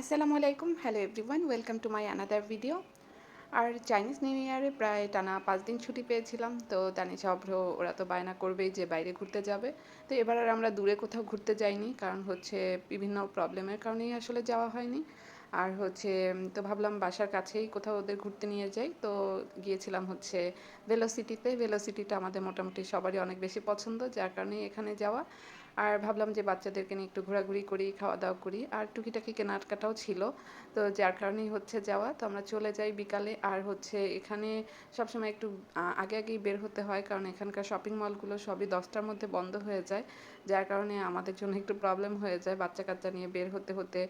আসসালামু আলাইকুম hello everyone welcome to my another video R Chinese new ইয়ারে প্রায় টানা পাঁচ দিন ছুটি পেয়েছিলাম, তো তানিশা অভ্র ওরা তো বায়না করবেই যে বাইরে ঘুরতে যাবে। তো এবার আর আমরা দূরে কোথাও ঘুরতে যাইনি, কারণ হচ্ছে বিভিন্ন প্রবলেমের কারণেই আসলে যাওয়া হয়নি। আর হচ্ছে তো ভাবলাম বাসার কাছেই কোথাও ওদের ঘুরতে নিয়ে যাই। তো গিয়েছিলাম হচ্ছে ভেলোসিটিতে ভেলোসিটিটা আমাদের মোটামুটি সবারই অনেক বেশি পছন্দ, যার কারণেই এখানে যাওয়া। আর ভাবলাম যে বাচ্চাদেরকে নিয়ে একটু ঘোরাঘুরি করি খাওয়া দাওয়া করি। আর টুকিটাকি কেনাকাটাও ছিল। তো যার কারণেই হচ্ছে যাওয়া। তো আমরা চলে যাই বিকালে। আর হচ্ছে এখানে সবসময় একটু আগে আগেই বের হতে হয়। কারণ এখানকার শপিং মলগুলো সবই দশটার মধ্যে বন্ধ হয়ে যায়। যার কারণে আমাদের জন্য একটু প্রবলেম হয়ে যায়। বাচ্চা কাচ্চা নিয়ে বের হতে হতে।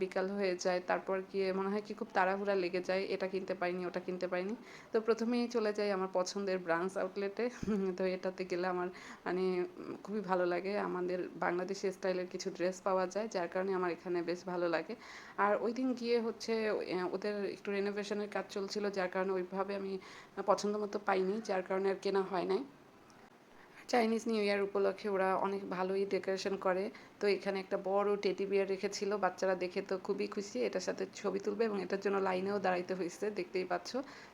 বিকাল হয়ে যায়, তারপর গিয়ে মনে হয় কি খুব তাড়াহুড়া লেগে যায়, এটা কিনতে পারিনি, ওটা কিনতে পারিনি। তো প্রথমেই চলে যাই আমার পছন্দের ব্রাঞ্চ আউটলেটে তো এটাতে গেলে আমার মানে খুবই ভালো লাগে। আমাদের বাংলাদেশি স্টাইলের কিছু ড্রেস পাওয়া যায়, যার কারণে আমার এখানে বেশ ভালো লাগে। আর ওই দিন গিয়ে হচ্ছে ওদের একটু রেনোভেশনের কাজ চলছিল, যার কারণে ওইভাবে আমি পছন্দ মতো পাইনি, যার কারণে আর কেনা হয় নাই। চাইনিজ নিউ ইয়ার উপলক্ষে ওরা অনেক ভালোই ডেকোরেশন করে। তো এখানে একটা বড় টেডি বিয়ার রেখেছিল, বাচ্চারা দেখে তো খুবই খুশি। এটার সাথে ছবি তুলবে এবং এটার জন্য লাইনেও দাঁড়াইতে হয়েছে, দেখতেই পাচ্ছ।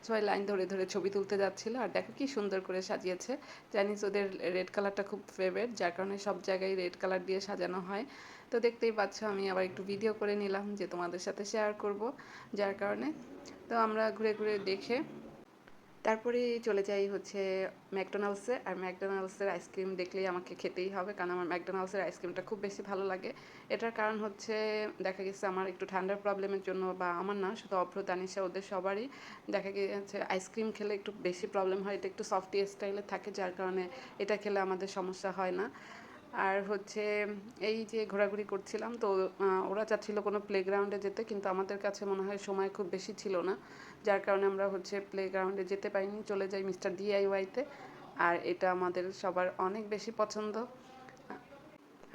সবাই লাইন ধরে ধরে ছবি তুলতে যাচ্ছিল আর দেখো কি সুন্দর করে সাজিয়েছে। চাইনিজ ওদের রেড কালারটা খুব ফেভারিট যার কারণে সব জায়গায় রেড কালার দিয়ে সাজানো হয়। তো দেখতেই পাচ্ছ, আমি আবার একটু ভিডিও করে নিলাম যে তোমাদের সাথে শেয়ার করব, যার কারণে। তো আমরা ঘুরে ঘুরে দেখে তারপরে চলে যাই হচ্ছে ম্যাকডোনাল্ডসে। আর ম্যাকডোনাল্ডসের আইসক্রিম দেখলেই আমাকে খেতেই হবে, কারণ আমার ম্যাকডোনাল্ডসের আইসক্রিমটা খুব বেশি ভালো লাগে। এটার কারণ হচ্ছে দেখা গেছে আমার একটু ঠান্ডার প্রবলেমের জন্য বা আমার না, শুধু অভ্র তানিশা ওদের সবারই দেখা গিয়েছে আইসক্রিম খেলে একটু বেশি প্রবলেম হয়। এটা একটু সফটি স্টাইলে থাকে, যার কারণে এটা খেলে আমাদের সমস্যা হয় না। আর হচ্ছে এই যে ঘোরাঘুরি করছিলাম, তো ওরা চাচ্ছিল কোনো প্লেগ্রাউন্ডে যেতে, কিন্তু আমাদের কাছে মনে হয় সময় খুব বেশি ছিল না। যার কারণে আমরা হচ্ছে প্লেগ্রাউন্ডে যেতে পারিনি, চলে যাই মিস্টার ডিআইওয়াইতে আর এটা আমাদের সবার অনেক বেশি পছন্দ।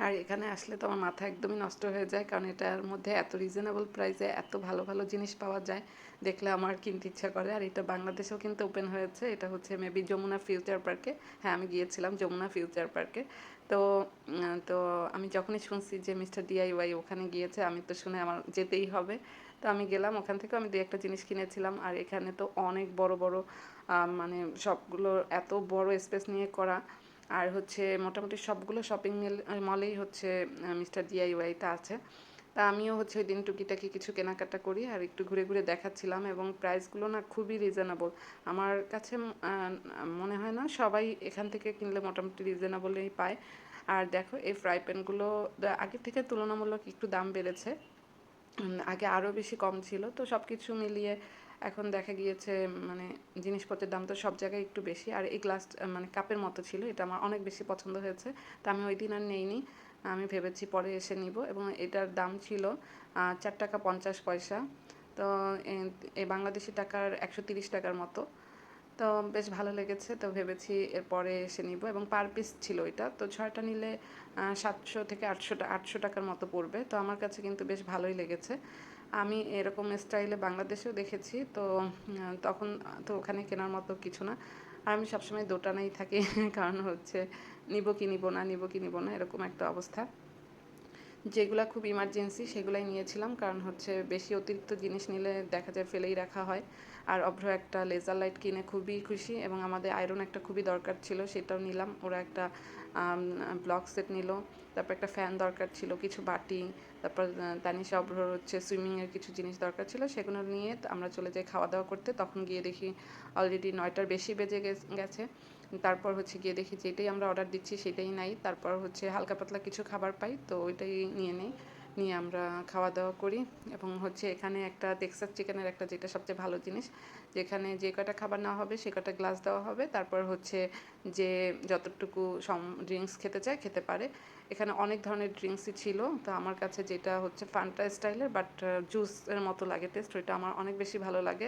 আর এখানে আসলে তো আমার মাথা একদমই নষ্ট হয়ে যায়, কারণ এটার মধ্যে এত রিজনেবল প্রাইসে এত ভালো ভালো জিনিস পাওয়া যায়, দেখলে আমার কিনতে ইচ্ছা করে। আর এটা বাংলাদেশেও কিন্তু ওপেন হয়েছে, এটা হচ্ছে মেবি যমুনা ফিউচার পার্কে হ্যাঁ আমি গিয়েছিলাম যমুনা ফিউচার পার্কে তো তো আমি যখনই শুনছি যে মিস্টার ডিআইওয়াই ওখানে গিয়েছে, আমি তো শুনে আমার যেতেই হবে। তো আমি গেলাম, ওখান থেকে আমি দু একটা জিনিস কিনেছিলাম। আর এখানে তো অনেক বড় বড় মানে সবগুলো এত বড় স্পেস নিয়ে করা। আর হচ্ছে মোটামুটি সবগুলো শপিং মল, মলেই হচ্ছে মিস্টার ডিআইওয়াইটা আছে। তা আমিও হচ্ছে ওই দিন টুকিটাকি কিছু কেনাকাটা করি আর একটু ঘুরে ঘুরে দেখাচ্ছিলাম এবং প্রাইসগুলো না খুবই রিজনেবল আমার কাছে মনে হয় না সবাই এখান থেকে কিনলে মোটামুটি রিজনেবলেই পায়। আর দেখো এই ফ্রাই প্যানগুলো আগের থেকে তুলনামূলক একটু দাম বেড়েছে। আগে আরও বেশি কম ছিল। তো সব কিছু মিলিয়ে এখন দেখা গিয়েছে মানে জিনিসপত্রের দাম তো সব জায়গায় একটু বেশি। আর এই গ্লাস মানে কাপের মতো ছিল। এটা আমার অনেক বেশি পছন্দ হয়েছে। তা আমি ওই দিন আর নেইনি। আমি ভেবেছি পরে এসে নিব এবং এটার দাম ছিল চার টাকা পঞ্চাশ পয়সা। তো এই বাংলাদেশি টাকার একশো তিরিশ টাকার মতো। তো, বেশ ভালো লেগেছে, তো ভেবেছি এরপরে এসে নিব এবং পার পিস ছিল এটা। তো ছয়টা নিলে সাতশো থেকে আটশো আটশো টাকার মতো পড়বে। তো আমার কাছে কিন্তু বেশ ভালোই লেগেছে। আমি এরকম স্টাইলে বাংলাদেশেও দেখেছি, তো তখন তো ওখানে কেনার মতো কিছু না। আর আমি সবসময় দোটানাই থাকি, কারণ হচ্ছে নিব কি নিব না, নিব কি নিব না, এরকম একটা অবস্থা। যেগুলো খুব ইমার্জেন্সি সেগুলাই নিয়েছিলাম, কারণ হচ্ছে বেশি অতিরিক্ত জিনিস নিলে দেখা যায় ফেলেই রাখা হয়। আর অভ্র একটা লেজার লাইট কিনে খুবই খুশি এবং আমাদের আয়রন একটা খুবই দরকার ছিল, সেটাও নিলাম। ওরা একটা ব্লক সেট নিল, তারপর একটা ফ্যান দরকার ছিল, কিছু বাটি, তারপর তানিশা অভ্রর হচ্ছে সুইমিংয়ের কিছু জিনিস দরকার ছিল, সেগুলো নিয়ে আমরা চলে যাই খাওয়া দাওয়া করতে। তখন গিয়ে দেখি অলরেডি নয়টার বেশি বেজে গেছে। তারপর হচ্ছে গিয়ে দেখি যেটাই আমরা অর্ডার দিচ্ছি, সেটাই নাই। তারপর হচ্ছে হালকা পাতলা কিছু খাবার পাই, তো ওইটাই নিয়ে নেই। নিয়ে আমরা খাওয়া দাওয়া করি এবং হচ্ছে এখানে একটা টেক্সাস চিকেনের একটা যেটা সবচেয়ে ভালো জিনিস, যেখানে যে কটা খাবার নেওয়া হবে সে কটা গ্লাস দেওয়া হবে, তারপর হচ্ছে যে যতটুকু সম ড্রিঙ্কস খেতে চায় খেতে পারে। এখানে অনেক ধরনের ড্রিঙ্কসই ছিল, তো আমার কাছে যেটা হচ্ছে ফান্টা স্টাইলের বাট জুসের মতো লাগে টেস্ট ওইটা আমার অনেক বেশি ভালো লাগে।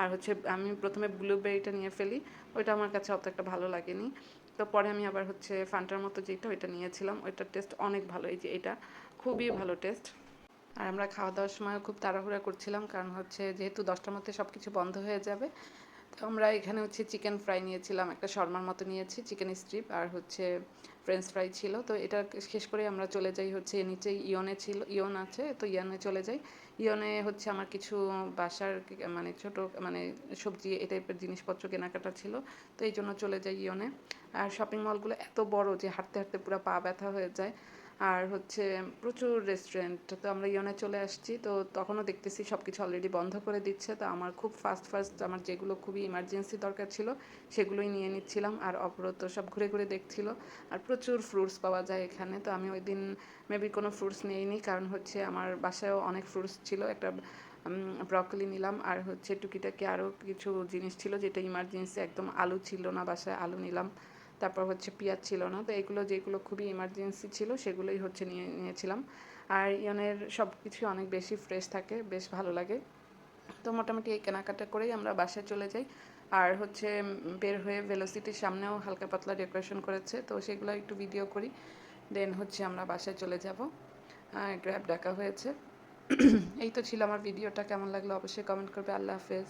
আর হচ্ছে আমি প্রথমে ব্লুবেরিটা নিয়ে ফেলি, ওইটা আমার কাছে অত একটা ভালো লাগেনি। তো পরে আমি আবার হচ্ছে ফান্টার মতো যেটা ওইটা নিয়েছিলাম, ওইটার টেস্ট অনেক ভালো, এই যে এটা খুবই ভালো টেস্ট আর আমরা খাওয়া দাওয়ার সময় খুব তাড়াহুড়া করছিলাম, কারণ হচ্ছে যেহেতু দশটার মধ্যে সব কিছু বন্ধ হয়ে যাবে, তো আমরা এখানে হচ্ছে চিকেন ফ্রাই নিয়েছিলাম, একটা শর্মার মতো নিয়েছি চিকেন স্ট্রিপ আর হচ্ছে ফ্রেঞ্চ ফ্রাই ছিল, তো এটা শেষ করে আমরা চলে যাই হচ্ছে নিচে, ইয়নে ছিল, ইয়ন আছে, তো ইয়নে চলে যাই। ইয়নে হচ্ছে আমার কিছু বাসার মানে ছোট মানে সবজি এই টাইপের জিনিসপত্র কেনাকাটা ছিল, তো এই জন্য চলে যাই ইয়নে। আর শপিং মলগুলো এত বড় যে হাঁটতে হাঁটতে পুরো পা ব্যথা হয়ে যায়। আর হচ্ছে প্রচুর রেস্টুরেন্ট তো আমরা ইয়নে চলে আসছি, তো তখনও দেখতেছি সব কিছু অলরেডি বন্ধ করে দিচ্ছে, তো আমার খুব ফাস্ট ফাস্ট আমার যেগুলো খুবই ইমার্জেন্সি দরকার ছিল, সেগুলোই নিয়ে নিচ্ছিলাম, আর অপরত সব ঘুরে ঘুরে দেখছিল, আর প্রচুর ফ্রুটস পাওয়া যায় এখানে, তো আমি ওই দিন মেবি কোনো ফ্রুটস নিইনি, কারণ হচ্ছে আমার বাসায়ও অনেক ফ্রুটস ছিল, একটা ব্রকলি নিলাম, আর হচ্ছে টুকিটাকি আরও কিছু জিনিস ছিল, যেটা ইমার্জেন্সি একদম আলু ছিল না বাসায়, আলু নিলাম তারপর হচ্ছে পেঁয়াজ ছিল না, তো এগুলো যেগুলো খুবই ইমার্জেন্সি ছিল সেগুলোই হচ্ছে নিয়ে নিয়েছিলাম। আর ইয়নের সব কিছু অনেক বেশি ফ্রেশ থাকে, বেশ ভালো লাগে। তো মোটামুটি এই কেনাকাটা করেই আমরা বাসায় চলে যাই। আর হচ্ছে বের হয়ে ভেলোসিটির সামনেও হালকা পাতলা ডেকোরেশন করেছে, তো সেগুলো একটু ভিডিও করি। দেন হচ্ছে আমরা বাসায় চলে যাব। গ্র্যাব ডাকা হয়েছে। এই তো ছিল আমার ভিডিওটা কেমন লাগল অবশ্যই কমেন্ট করবে। আল্লাহ হাফেজ।